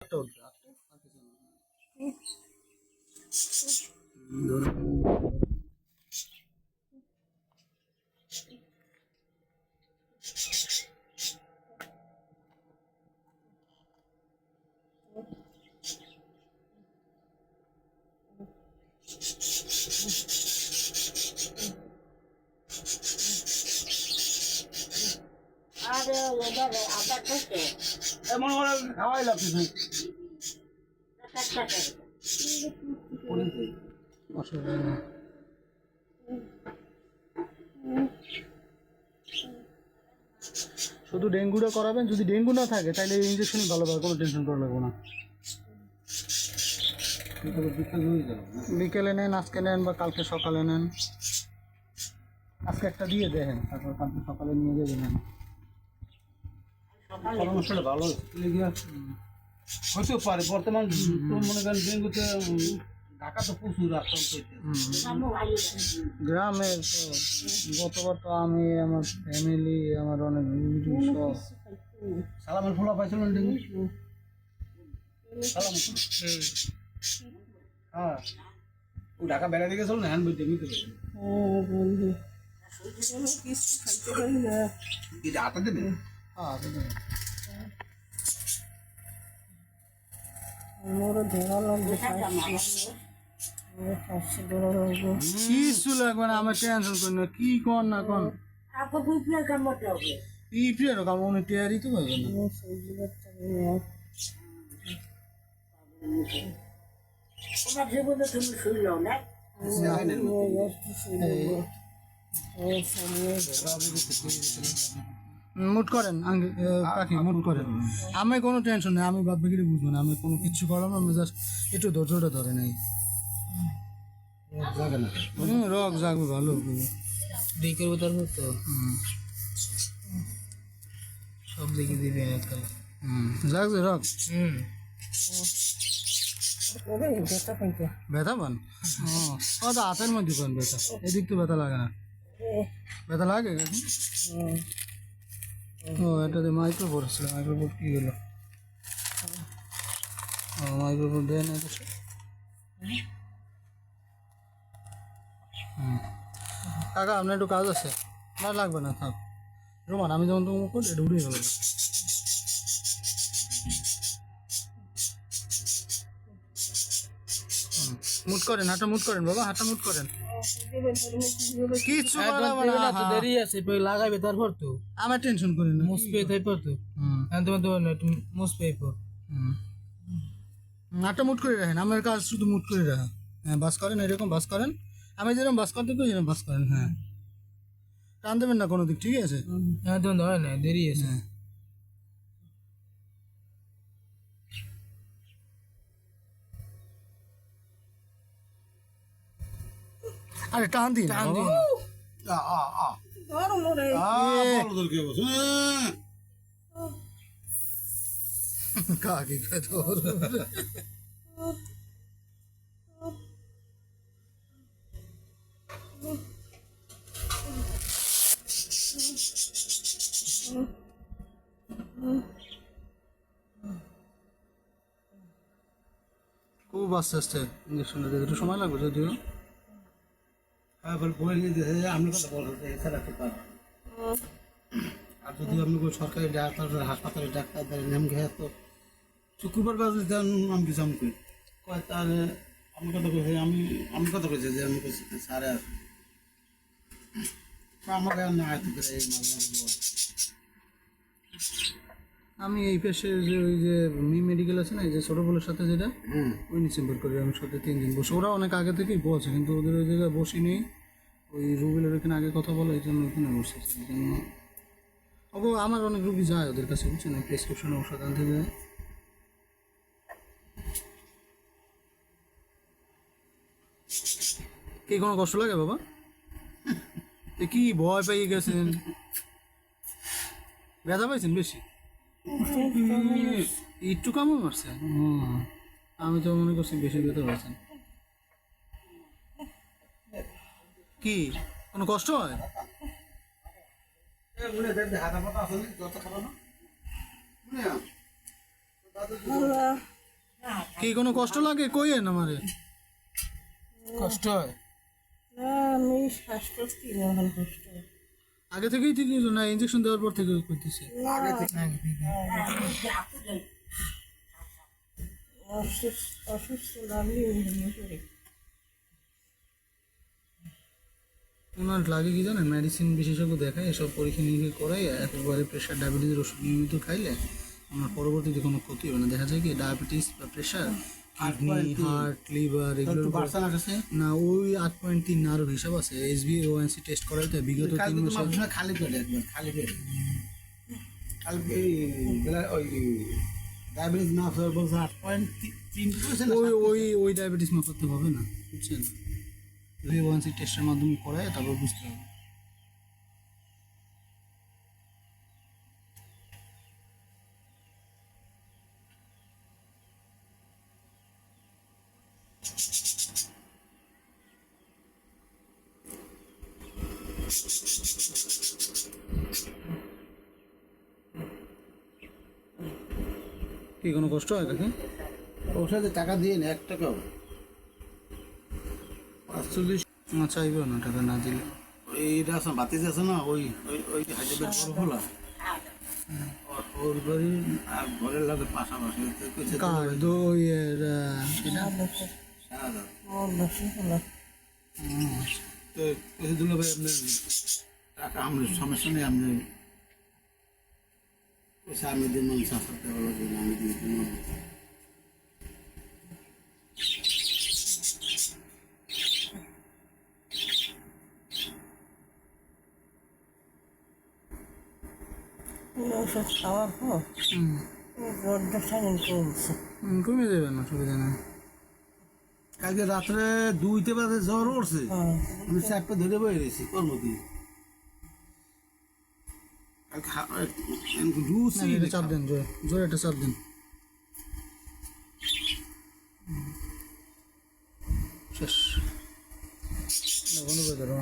একটা উঠবে আটটা আটটা চালানো। হুম, ধরো। আরে ওবারে আবার করতে এ শুধু ডেঙ্গুটা করাবেন, যদি ডেঙ্গু না থাকে, তাহলে ইঞ্জেকশনই ভালো ভালো কোনো টেনশন করা লাগবে না। বিকেলে নেন, আজকে নেন বা কালকে সকালে নেন। আজকে একটা দিয়ে দেখেন তারপর কালকে সকালে নিয়ে যাবেন ভালো হতে পারে বর্তমান তো মনে করেন ডেঙ্গুতে ঢাকা তো প্রচুর আক্রান্ত গ্রামে তো গতবার তো আমি আমার ফ্যামিলি আমার অনেক সালামের ফোলা পাইছিলেন ডেঙ্গু? সালাম। হ্যাঁ। ও ঢাকা বেড়াতে গেছিল না হ্যান্ড বই ডেঙ্গুতে গেছিল? কি হাতে দেবে হ্যাঁ হাতে দেবে? কিছু লাগবে না আমার টেনশন করি না কি কর না কর প্রিয় কাম উনি টেয়ারই তো পাবে না তোমার জীবনে তুমি শুনলো না মুট করেন আঙ্গি এ, মুট করেন। আমি কোনো টেনশন নেই আমি বাদ বাকিটা বুঝব না আমি কোনো কিচ্ছু করলাম না আমি জাস্ট একটু ধৈর্যটা ধরে নেই। হুম রক জাগবে ভালো। দিকে উতার তো। হুম। সব দিকে দিবে একদম হুম জাগবে রক হুম। ব্যথা পান? ও তো হাতের মধ্যে পান ব্যথা। এদিক তো ব্যথা লাগে না। ব্যথা লাগে? ও, এটাতে মাইক্রোফোর মাইক্রো বোর্ড কি হলো? ও মাইক্রোফোর দেয় না তো কাকা, আপনার একটু কাজ আছে। না, লাগবে না, থাক। রোমান, আমি যখন তোমাকে করি এটা উড়িয়ে গেল মুট করেন হাঁটা মুট করেন বাবা হাঁটা মুট করেন। কিছু করা না, তো দেরি আছে পরে লাগাবে তারপর তো। আমার টেনশন করেন না। মুসপে তারপর তো। হুম। এখন তোমার তো মুসপে পর। হাঁটা মুট করে রাখেন আমার কাজ শুধু মুট করে রাখা। হ্যাঁ বাস করেন এরকম বাস করেন। আমি যেরকম বাস করতে করি এরকম বাস করেন হ্যাঁ। টান দেবেন না কোনো দিক ঠিক আছে? হ্যাঁ তোমার হয় না দেরি আছে। আরে টান দিন টান দিন। কাকে তোর খুব আস্তে আস্তে ইঞ্জেকশনটা দিতে একটু সময় লাগবে যদিও। বল বই নিয়ে দিয়েছে যে আপনি কথা এছাড়া হাসপাতালে ডাক্তার দেন নেম খেয়ে তো শুক্রবার বাজে দেন আমি বিজাম করি। কয় তাহলে আমি কথা কইছি আমি আমি কথা কইছি যে আমি কইছি স্যারে আসবে বলে। আমি এই পেশে যে ওই যে মি মেডিকেল আছে না এই যে ছোটো বলের সাথে যেটা ওই ডিসেম্বর করে আমি সাথে তিন দিন বসে। ওরা অনেক আগে থেকেই বলছে কিন্তু ওদের ওই জায়গায় বসি নেই ওই রুবেলের এখানে আগে কথা বলো এই জন্য ওখানে বসে এই জন্য। ওগো আমার অনেক রুগী যায় ওদের কাছে বুঝছেন? প্রেসক্রিপশন ওষুধ আনতে যায়। কি কোনো কষ্ট লাগে বাবা? এ কি ভয় পেয়ে গেছেন? ব্যথা পাইছেন বেশি? একটু কামও মারছে হুম। আমি তো মনে করছি বেশি ব্যথা পাইছেন কি? কোনো কষ্ট হয়? মনে মনে কি কোনো কষ্ট লাগে? কইয়েন আমারে? কষ্ট হয়? না আমি শ্বাস করছি না এখন কষ্ট আগে থেকেই ঠিক ছিল না ইঞ্জেকশন দেওয়ার পর থেকে করতেছে। আগে থেকে। অসুস্থ অসুস্থ লাগলে ওনার লাগে কি জানেন? মেডিসিন বিশেষজ্ঞ দেখায় এসব পরীক্ষা নিরীক্ষা করাই একবারে প্রেশার ডায়াবেটিসের ওষুধ নিয়মিত খাইলে আপনার পরবর্তীতে কোনো ক্ষতি হবে না। দেখা যায় কি ডায়াবেটিস বা প্রেশার কিডনি হার্ট লিভার এগুলো না ওই আট পয়েন্ট তিন আরও হিসাব আছে। এস ওএনসি টেস্ট করাইতে বিগত তিন কালকে বছর। তোমার সময় খালি পেটে একবার খালি পেটে। কালকে ওই ডায়াবেটিস না বলছে আট পয়েন্ট তিন না ওই ওই ওই ডায়াবেটিস মাপাতে হবে না বুঝছেন? টেস্টের মাধ্যমে করায় তারপর বুঝতে হবে। কি কোনো কষ্ট হয় কাকে? ওষুধে টাকা দিয়ে না এক টাকাও। পাঁচচল্লিশ। না চাইবেও না টাকা না দিলে। এইটা আছে বাতিজ আছে না ওই ওই ওই হাইড্রোবের বড় খোলা। ওর- ওর বাড়ি আর ঘরের লাগে পাশাপাশি। তো ভাই আপনার টাকা সমস্যা নেই আপনি আমি দিন মানুষ আসতে আমি দিন ওষুধ খাওয়ার পর। জ্বরটা কমছে। কমে দেবে না সুবিধা নেই। কালকে রাত্রে দুইতে বাজে জ্বর উঠছে। হ্যাঁ। আমি চারটে ধরে বয়ে রয়েছি কর্ম কি? চার দিন চাপ জোরে জোরে একটা চাপ দেন। শেষ। বন্ধ করে দেবো